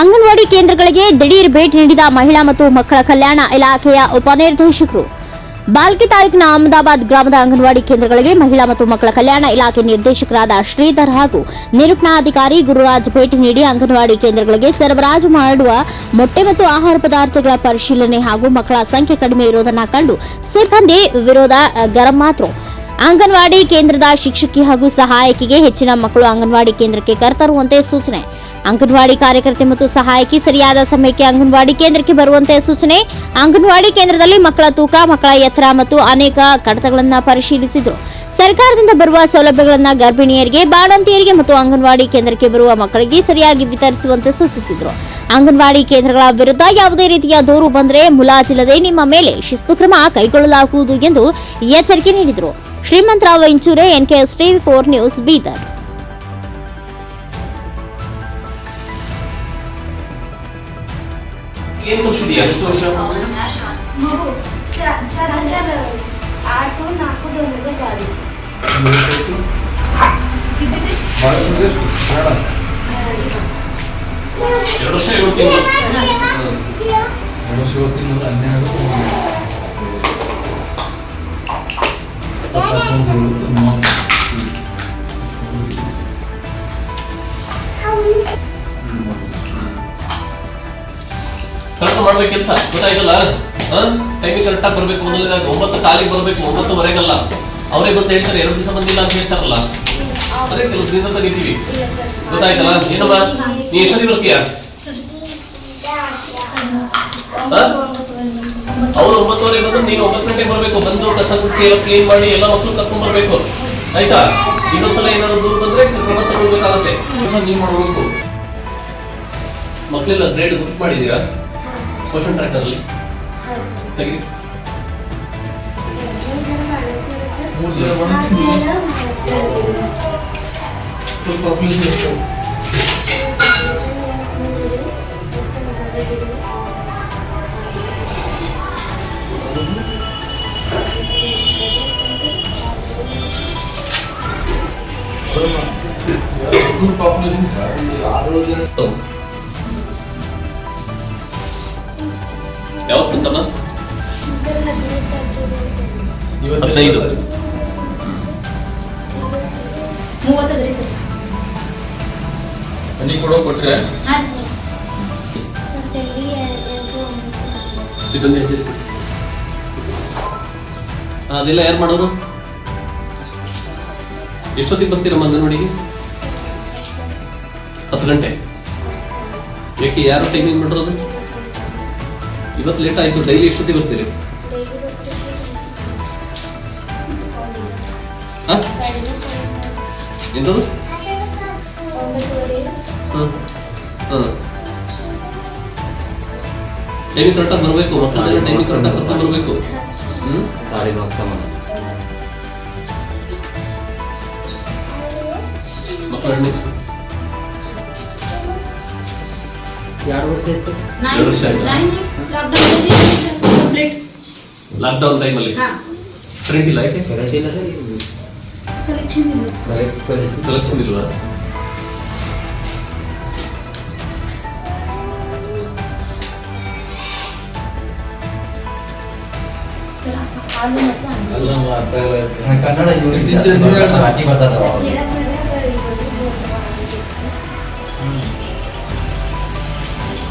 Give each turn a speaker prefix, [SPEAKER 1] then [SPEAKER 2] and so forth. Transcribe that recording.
[SPEAKER 1] ಅಂಗನವಾಡಿ ಕೇಂದ್ರಗಳಿಗೆ ದಿಢೀರ್ ಭೇಟಿ ನೀಡಿದ ಮಹಿಳಾ ಮತ್ತು ಮಕ್ಕಳ ಕಲ್ಯಾಣ ಇಲಾಖೆಯ ಉಪನಿರ್ದೇಶಕರು. ಬಾಲ್ಕಿ ತಾಲೂಕಿನ ಅಹಮದಾಬಾದ್ ಗ್ರಾಮದ ಅಂಗನವಾಡಿ ಕೇಂದ್ರಗಳಿಗೆ ಮಹಿಳಾ ಮತ್ತು ಮಕ್ಕಳ ಕಲ್ಯಾಣ ಇಲಾಖೆ ನಿರ್ದೇಶಕರಾದ ಶ್ರೀಧರ್ ಹಾಗೂ ನಿರೂಪಣಾಧಿಕಾರಿ ಗುರುರಾಜ್ ಭೇಟಿ ನೀಡಿ ಅಂಗನವಾಡಿ ಕೇಂದ್ರಗಳಿಗೆ ಸರಬರಾಜು ಮಾಡುವ ಮೊಟ್ಟೆ ಮತ್ತು ಆಹಾರ ಪದಾರ್ಥಗಳ ಪರಿಶೀಲನೆ ಹಾಗೂ ಮಕ್ಕಳ ಸಂಖ್ಯೆ ಕಡಿಮೆ ಇರುವುದನ್ನು ಕಂಡು ಸಿಬ್ಬಂದಿ ವಿರೋಧ ಗರಂ ಮಾತ್ರ. ಅಂಗನವಾಡಿ ಕೇಂದ್ರದ ಶಿಕ್ಷಕಿ ಹಾಗೂ ಸಹಾಯಕಿಗೆ ಹೆಚ್ಚಿನ ಮಕ್ಕಳು ಅಂಗನವಾಡಿ ಕೇಂದ್ರಕ್ಕೆ ಕರೆತರುವಂತೆ ಸೂಚನೆ. ಅಂಗನವಾಡಿ ಕಾರ್ಯಕರ್ತೆ ಮತ್ತು ಸಹಾಯಕಿ ಸರಿಯಾದ ಸಮಯಕ್ಕೆ ಅಂಗನವಾಡಿ ಕೇಂದ್ರಕ್ಕೆ ಬರುವಂತೆ ಸೂಚನೆ. ಅಂಗನವಾಡಿ ಕೇಂದ್ರದಲ್ಲಿ ಮಕ್ಕಳ ತೂಕ, ಮಕ್ಕಳ ಎತ್ತರ ಮತ್ತು ಅನೇಕ ಕಡತಗಳನ್ನು ಪರಿಶೀಲಿಸಿದರು. ಸರ್ಕಾರದಿಂದ ಬರುವ ಸೌಲಭ್ಯಗಳನ್ನು ಗರ್ಭಿಣಿಯರಿಗೆ, ಬಾಣಂತಿಯರಿಗೆ ಮತ್ತು ಅಂಗನವಾಡಿ ಕೇಂದ್ರಕ್ಕೆ ಬರುವ ಮಕ್ಕಳಿಗೆ ಸರಿಯಾಗಿ ವಿತರಿಸುವಂತೆ ಸೂಚಿಸಿದರು. ಅಂಗನವಾಡಿ ಕೇಂದ್ರಗಳ ವಿರುದ್ಧ ಯಾವುದೇ ರೀತಿಯ ದೂರು ಬಂದರೆ ಮುಲಾಜಿಲ್ಲದೆ ನಿಮ್ಮ ಮೇಲೆ ಶಿಸ್ತು ಕ್ರಮ ಕೈಗೊಳ್ಳಲಾಗುವುದು ಎಂದು ಎಚ್ಚರಿಕೆ ನೀಡಿದರು. Shrimantrao Inchure NKS TV four news Bidar.
[SPEAKER 2] ಏನ್ ಕಲ್ಸಿದ್ಯಾ ಎಷ್ಟು ವರ್ಷ
[SPEAKER 3] मग चार चार हजार आठ नाक दोन हजार बावीस किती ते
[SPEAKER 2] ಎರಡು ವರ್ಷ ಏಳು ಕರೆಕ್ಟ್ ಮಾಡ್ಬೇಕು ಕೆಲಸ. ಗೊತ್ತಾಯ್ತಲ್ಲ? ಟೈಮಿಗೆ ಕರೆಕ್ಟಾಗಿ ಬರ್ಬೇಕು ಮೊದಲನೇದಾಗಿ ಒಂಬತ್ತು ಕಾಲಿಗೆ ಬರ್ಬೇಕು, ಒಂಬತ್ತುವರೆಗಲ್ಲ. ಅವರೇ ಬಂದು ಹೇಳ್ತಾರೆ, ಎರಡು ದಿವಸ ಬಂದಿಲ್ಲ ಅಂತ ಹೇಳ್ತಾರಲ್ಲ? ಅದೇ ಕೆಲಸದಿಂದ ತೆಗಿತೀವಿ ಗೊತ್ತಾಯ್ತಲ್ಲ? ಏನಮ್ಮ? ನೀ ಎಷ್ಟೊತ್ತಿಗೆ ಬರ್ತೀಯ? ಅವ್ರು ಒಂಬತ್ತುವರೆ ಬಂದು ನೀನು ಒಂಬತ್ತು ಗಂಟೆಗೆ ಬರ್ಬೇಕು. ಬಂದು ಕಸ ಗುಡಿಸಿ ಎಲ್ಲ ಕ್ಲೀನ್ ಮಾಡಿ ಎಲ್ಲ ಮಕ್ಕಳು ಕರ್ಕೊಂಡ್ ಬರ್ಬೇಕು. ಆಯ್ತಾ? ಇನ್ನೊಂದ್ಸಲ ಏನಾದ್ರು ದೂರ ಬಂದ್ರೆ ಮತ್ತೆ ತಗೊಳ್ಬೇಕಾಗತ್ತೆ ನೀವು ಮಾಡ್ಬೇಕು ಮಕ್ಕಳೆಲ್ಲ ಗ್ರೇಡ್ ಬುಕ್ ಮಾಡಿದೀರಾ
[SPEAKER 3] क्वेश्चन ಟ್ರ್ಯಾಕರಲ್ಲಿ
[SPEAKER 2] कर
[SPEAKER 3] ಮೂರು ಜನ ಬಂದು
[SPEAKER 4] ಸ್ವಲ್ಪ ಅಪ್ಲಿಕೇಶನ್ तो ಪಾಪ್ಯುಲೇಷನ್
[SPEAKER 2] ಯಾವತ್ತು ಬಂತಮ್ಮ
[SPEAKER 3] ಸರ್ ಹದಿನೈದು. ಮೂವತ್ತದ್ರಿ ಸರ್.
[SPEAKER 4] ಮನೆ ಕೊಡೋ ಕೊಟ್ರೆ.
[SPEAKER 3] ಹಾಂ ಸರ್. ಸರ್ ಡೈಲಿ ಎರಡು
[SPEAKER 2] ಸಿಬ್ಬಂದಿ ಹೆಚ್ಚಿದೆ ಅದೆಲ್ಲ ಯಾರು ಮಾಡೋರು? ಎಷ್ಟೊತ್ತಿಗೆ ಬರ್ತೀರಮ್ಮ ಅಂಗನವಾಡಿಗೆ ಹತ್ತು ಗಂಟೆ. ಯಾಕೆ ಯಾರು ಟೈಮಿಂಗ್ ಮಾಡಿರೋದು? ಇವತ್ತು ಲೇಟ್ ಆಯ್ತು ಡೈಲಿ ಎಷ್ಟೊತ್ತಿಗೆ ಬರ್ತೀರಿ?
[SPEAKER 3] ಬರ್ತೀವಿ
[SPEAKER 2] ಹಾ ಹಾಂ. ಟೈಮಿಂಗ್ ಕರೆಕ್ಟಾಗಿ ಬರಬೇಕು ಮಕ್ಕಳೆಲ್ಲ ಟೈಮಿಂಗ್ ಕರೆಕ್ಟಾಗಿ ಕರ್ಕೊಂಡು ಬರಬೇಕು. ಹ್ಞೂ
[SPEAKER 5] ಗಾಡಿ
[SPEAKER 2] ಮಕ್ಕಳ
[SPEAKER 5] ಯಾರು ವರ್ಷ
[SPEAKER 2] ಎಷ್ಟು ವರ್ಷ ಲಾಕ್ಡೌನ್ ಟೈಮಲ್ಲಿ ಕರೆಂಟ್ ಇಲ್ಲ ಯಾಕೆ
[SPEAKER 5] ಕರೆಂಟ್ ಇಲ್ಲ ಸರ್
[SPEAKER 2] ಕಲೆಕ್ಷನ್ ಇಲ್ವಾ
[SPEAKER 4] ಅಲ್ಲ
[SPEAKER 5] ಕನ್ನಡ
[SPEAKER 4] ಇವರು
[SPEAKER 5] ಟೀಚರ್ ಬರ್ತಾರೆ